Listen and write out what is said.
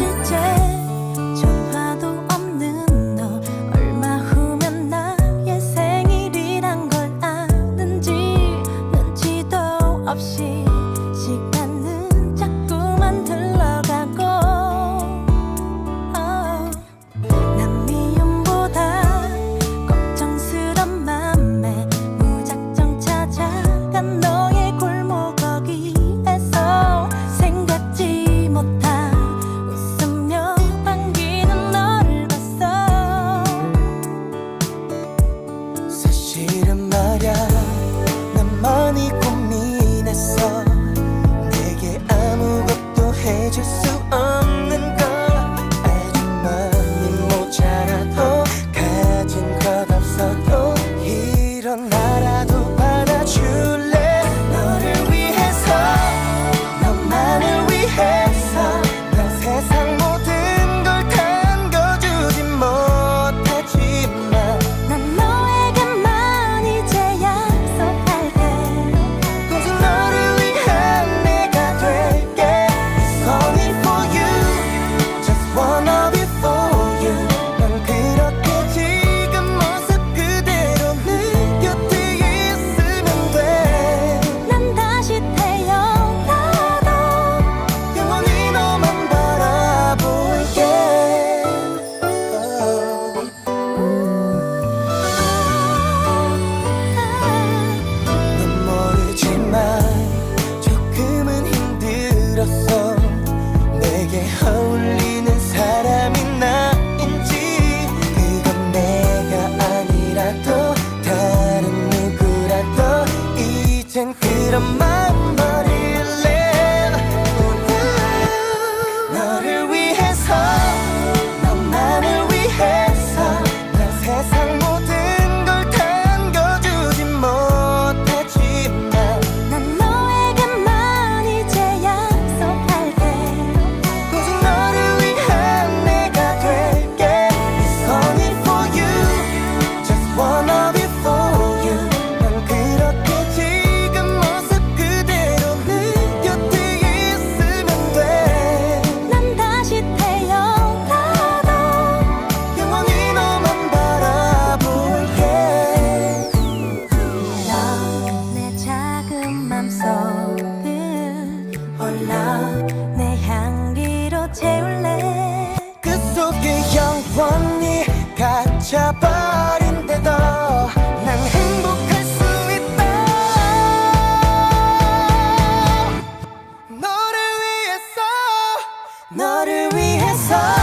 世界。 젠 그런 마 마음속은 내 향기로 채울래. 그 속에 영원히 갇혀버린데도 난 행복할 수 있다. 너를 위해서 너를 위해서.